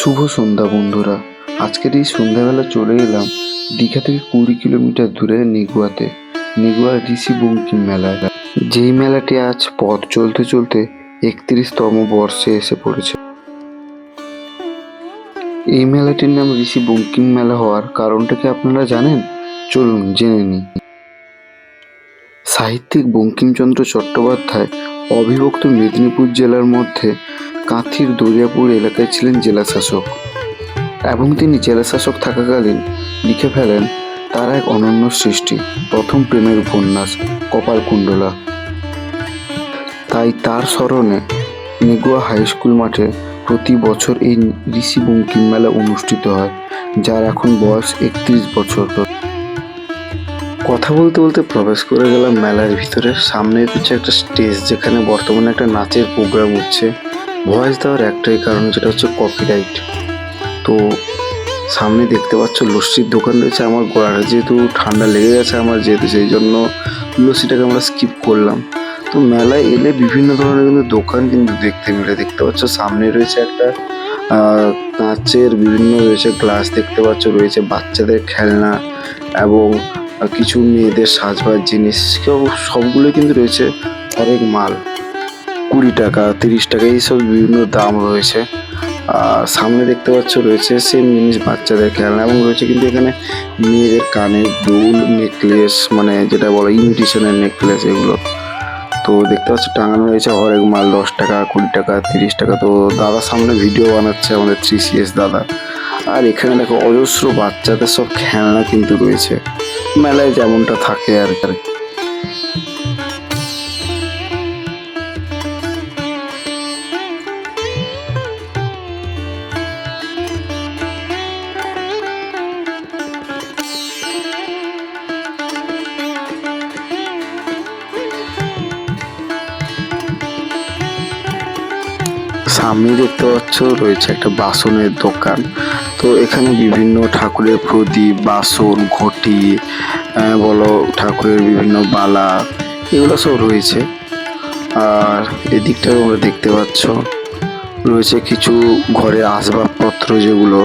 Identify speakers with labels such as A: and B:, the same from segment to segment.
A: শুভ সন্ধ্যা, বন্ধুরা। আজকের এই সন্ধ্যাবেলা চলে এলাম দীঘা থেকে কুড়ি কিলোমিটার দূরে নিগুয়াতে। নিগুয়া ঋষি বঙ্কিম মেলায়। যেই মেলাটি আজ পথ চলতে চলতে একত্রিশতম বর্ষে এসে পড়েছে। এই মেলাটির নাম ঋষি বঙ্কিম মেলা হওয়ার কারণটা কি আপনারা জানেন? চলুন জেনে নিই। সাহিত্যিক বঙ্কিমচন্দ্র চট্টোপাধ্যায় অবিভক্ত মেদিনীপুর জেলার মধ্যে কাঁথির দরিয়াপুর এলাকায় ছিলেন জেলা শাসক এবং তিনি জেলা শাসক থাকাকালীন লিখে ফেলেন, তার এক অনন্য সৃষ্টি, প্রথম প্রেমের উপন্যাস কপালকুণ্ডলা তাই তার স্মরণে নেগুয়া হাই স্কুল মাঠে প্রতি বছর এই ঋষি বঙ্কিম মেলা অনুষ্ঠিত হয়, যার এখন বয়স একত্রিশ বছর। কথা বলতে বলতে প্রবেশ করে গেলাম মেলার ভিতরে। সামনে হচ্ছে একটা স্টেজ, যেখানে বর্তমানে একটা নাচের প্রোগ্রাম হচ্ছে। ভয়েস দেওয়ার একটাই কারণ যেটা হচ্ছে কপিরাইট তো সামনে দেখতে পাচ্ছ লস্যির দোকান রয়েছে আমার গলাটা যেহেতু ঠান্ডা লেগে গেছে আমার যেহেতু, সেই জন্য লস্যিটাকে আমরা স্কিপ করলাম। তো মেলায় এলে বিভিন্ন ধরনের কিন্তু দোকান কিন্তু দেখতে মিলে, দেখতে পাচ্ছ সামনে রয়েছে একটা কাঁচের বিভিন্ন রয়েছে গ্লাস দেখতে পাচ্ছ, রয়েছে বাচ্চাদের খেলনা এবং কিছু মেয়েদের সাজবার জিনিস, সব- সবগুলো কিন্তু রয়েছে হরেক মাল। কুড়ি টাকা, তিরিশ টাকা, এইসব বিভিন্ন দাম রয়েছে। আর সামনে দেখতে পাচ্ছ রয়েছে সেম জিনিস বাচ্চাদের খেলনা এবং রয়েছে কিন্তু এখানে মেয়েদের কানের দুল নেকলেস মানে যেটা বলে ইমিটেশনের নেকলেস এগুলো। তো দেখতে পাচ্ছ টাঙানো রয়েছে, হরেক মাল দশ টাকা, কুড়ি টাকা, তিরিশ টাকা। তো দাদা সামনে ভিডিও বানাচ্ছে আমাদের থ্রি সিএস দাদা। আর এখানে দেখো অজস্র বাচ্চাদের সব খেলনা কিন্তু রয়েছে। মেলায় যেমনটা থাকে আর কি। সামনে দেখতে পাচ্ছ রয়েছে একটা বাসনের দোকান। তো এখানে বিভিন্ন ঠাকুরের প্রদীপ, বাসন, ঘটি বলো ঠাকুরের বিভিন্ন বালা, এগুলো সব রয়েছে। আর এদিকটাও আমরা দেখতে পাচ্ছ, রয়েছে কিছু ঘরের আসবাবপত্র যেগুলো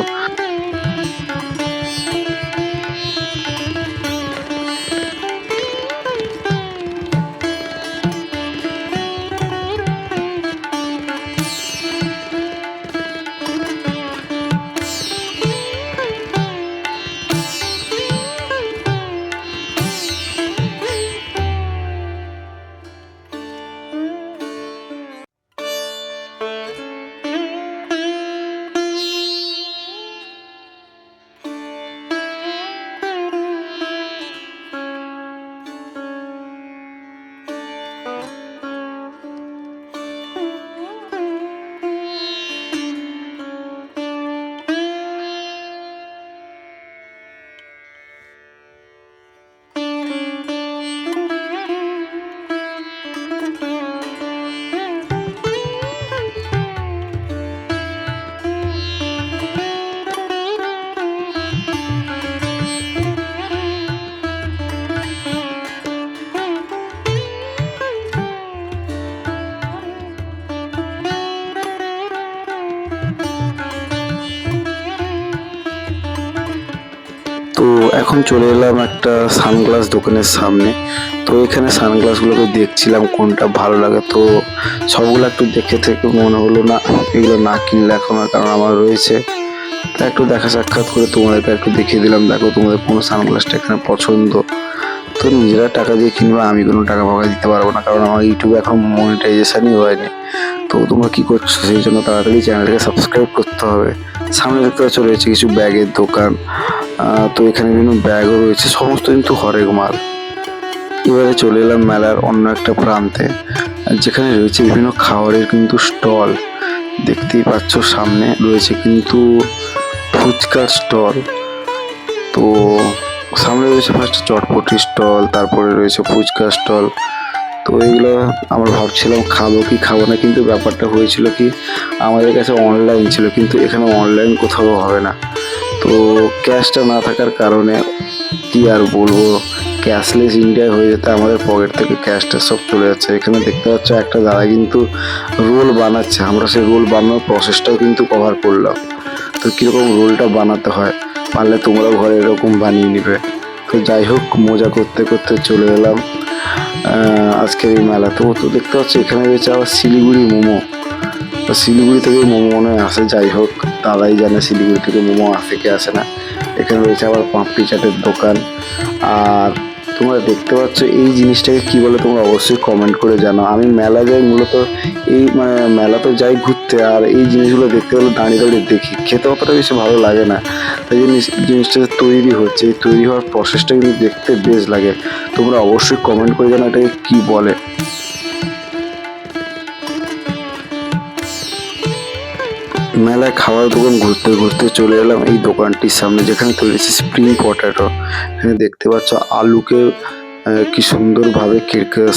A: এখন চলে এলাম একটা সানগ্লাস দোকানের সামনে। তো এখানে সানগ্লাসগুলোকে দেখছিলাম কোনটা ভালো লাগে। তো সবগুলো একটু দেখে থেকে মনে হলো না, এগুলো না কিনলে এখন কারণ আমার রয়েছে। তা একটু দেখা সাক্ষাৎ করে তোমাদেরকে একটু দেখিয়ে দিলাম। দেখো তোমাদের কোনো সানগ্লাসটা এখানে পছন্দ। তো নিজেরা টাকা দিয়ে কিনবে, আমি কোনো টাকা ফাঁকা দিতে পারব না, কারণ আমার ইউটিউবে এখন মনিটাইজেশনই হয়নি। তো তোমরা কী করছ সেই জন্য তাড়াতাড়ি চ্যানেলটাকে সাবস্ক্রাইব করতে হবে। সামনে দেখতে পাচ্ছ রয়েছে কিছু ব্যাগের দোকান। তো এখানে বিভিন্ন ব্যাগও রয়েছে, সমস্ত কিন্তু হরেক মাল। এবারে চলে এলাম মেলার অন্য একটা প্রান্তে, যেখানে রয়েছে বিভিন্ন খাবারের কিন্তু স্টল দেখতেই পাচ্ছ সামনে রয়েছে কিন্তু ফুচকার স্টল তো সামনে রয়েছে ফার্স্ট চটপটি স্টল তারপরে রয়েছে ফুচকা স্টল তো এগুলো আমরা ভাবছিলাম খাব কি খাব না, কিন্তু ব্যাপারটা হয়েছিল কি, আমাদের কাছে অনলাইন ছিল, কিন্তু এখানে অনলাইন কোথাও হবে না। তো ক্যাশটা না থাকার কারণে কি আর বলব? ক্যাশলেস ইন্ডিয়া হয়ে যেতে আমাদের পকেট থেকে ক্যাশটা সব চলে যাচ্ছে। এখানে দেখতে পাচ্ছ একটা দাদা কিন্তু রোল বানাচ্ছে। আমরা সেই রোল বানানোর প্রসেসটাও কিন্তু কভার করলাম। তো কীরকম রোলটা বানাতে হয়? পারলে তোমরাও ঘরে এরকম বানিয়ে নিবে। তো যাই হোক, মজা করতে করতে চলে এলাম আজকের এই মেলা। তো তো দেখতে পাচ্ছ এখানে রয়েছে আবার শিলিগুড়ি মোমো। তো শিলিগুড়ি থেকে মোমো মনে হয় আসে। যাই হোক দাদাই জানে শিলিগুড়ি থেকে মোমো আসে কি আসে না। এখানে রয়েছে আবার পাপড়ি চাটের দোকান। আর তোমরা দেখতে পাচ্ছ এই জিনিসটাকে কি বলে তোমরা অবশ্যই কমেন্ট করে জানো। আমি মেলা যাই মূলত এই মানে মেলা তো যাই ঘুরতে আর এই জিনিসগুলো দেখতে হলে দাঁড়িয়ে দাঁড়িয়ে দেখি। খেতে অতটা বেশি ভালো লাগে না। তাই জিনিস জিনিসটা তৈরি হচ্ছে, এই তৈরি হওয়ার প্রসেসটা কিন্তু দেখতে বেশ লাগে। তোমরা অবশ্যই কমেন্ট করে জানো এটাকে কী বলে। মেলায় খাওয়ার দোকান ঘুরতে ঘুরতে চলে এলাম এই দোকানটির সামনে, যেখানে তৈরি হচ্ছে স্প্রিং পটেটো এখানে দেখতে পাচ্ছ আলুকে কি সুন্দরভাবে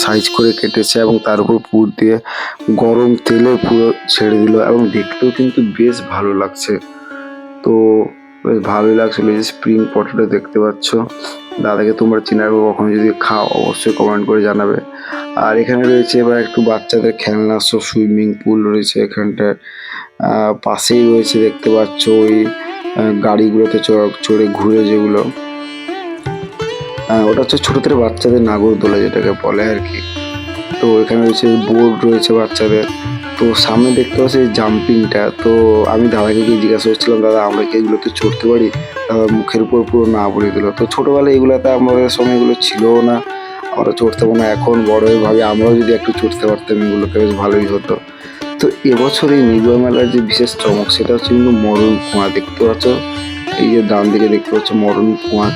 A: সাইজ করে কেটেছে এবং তার উপর পুর দিয়ে গরম তেলে পুরো ছেড়ে দিল এবং দেখতেও কিন্তু বেশ ভালো লাগছে। তো বেশ ভালোই লাগছিল এই স্প্রিং পটেটো দেখতে পাচ্ছ। দাদাকে তোমরা চিনার কখনো যদি খাও, অবশ্যই কমেন্ট করে জানাবে। আর এখানে রয়েছে এবার একটু বাচ্চাদের খেলনা, সব সুইমিং পুল রয়েছে এখানটায়। আহ, পাশেই রয়েছে দেখতে পাচ্ছ ওই গাড়িগুলোতে চড়- চড়ে ঘুরে যেগুলো। ওটা হচ্ছে ছোটদের বাচ্চাদের নাগরদোলা যেটাকে বলে আর কি। তো এখানে রয়েছে বোর্ড রয়েছে বাচ্চাদের। তো সামনে দেখতে পাচ্ছি জাম্পিংটা তো আমি দাদাকে গিয়ে জিজ্ঞাসা করছিলাম দাদা আমরা কি এগুলোতে চড়তে পারি? দাদা মুখের উপর পুরো না বলে দিল। তো ছোটবেলায় এগুলোতে আমাদের সময় এগুলো ছিলও না আমরা চড়তে পারব না। এখন বড় হয়ে ভাবে আমরাও যদি একটু চড়তে পারতাম এগুলোতে বেশ ভালোই হতো। তো এবছর এই নিগম মেলার যে বিশেষ চমক, সেটা হচ্ছে কিন্তু মরণ কুয়া। দেখতে পাচ্ছ? এই যে ডান দিকে দেখতে পাচ্ছ মরণ কুয়া।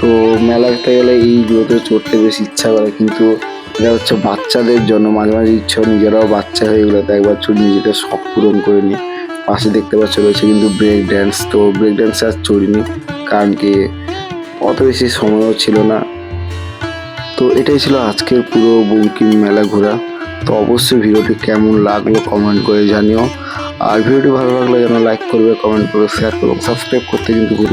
A: তো মেলাতে গেলে এইগুলোতে চড়তে বেশ ইচ্ছা করে, কিন্তু এটা হচ্ছে বাচ্চাদের জন্য মাঝে মাঝে ইচ্ছা নিজেরাও বাচ্চা হয়ে এগুলোতে একবার চড়ে নিজেদের শখ পূরণ করে নিই। পাশে দেখতে পাচ্ছ রয়েছে কিন্তু ব্রেক ড্যান্স তো ব্রেক ড্যান্স আর চড়িনি, কারণ কি অত বেশি সময়ও ছিল না। তো এটাই ছিল আজকের পুরো বঙ্কিম মেলা ঘোরা। তো অবশ্যই ভিডিওটি কেমন লাগল কমেন্ট করে জানিও। আর ভিডিওটি ভালো লাগলে যেন লাইক করবে কমেন্ট করবে শেয়ার করবে সাবস্ক্রাইব করতে কিন্তু ভুল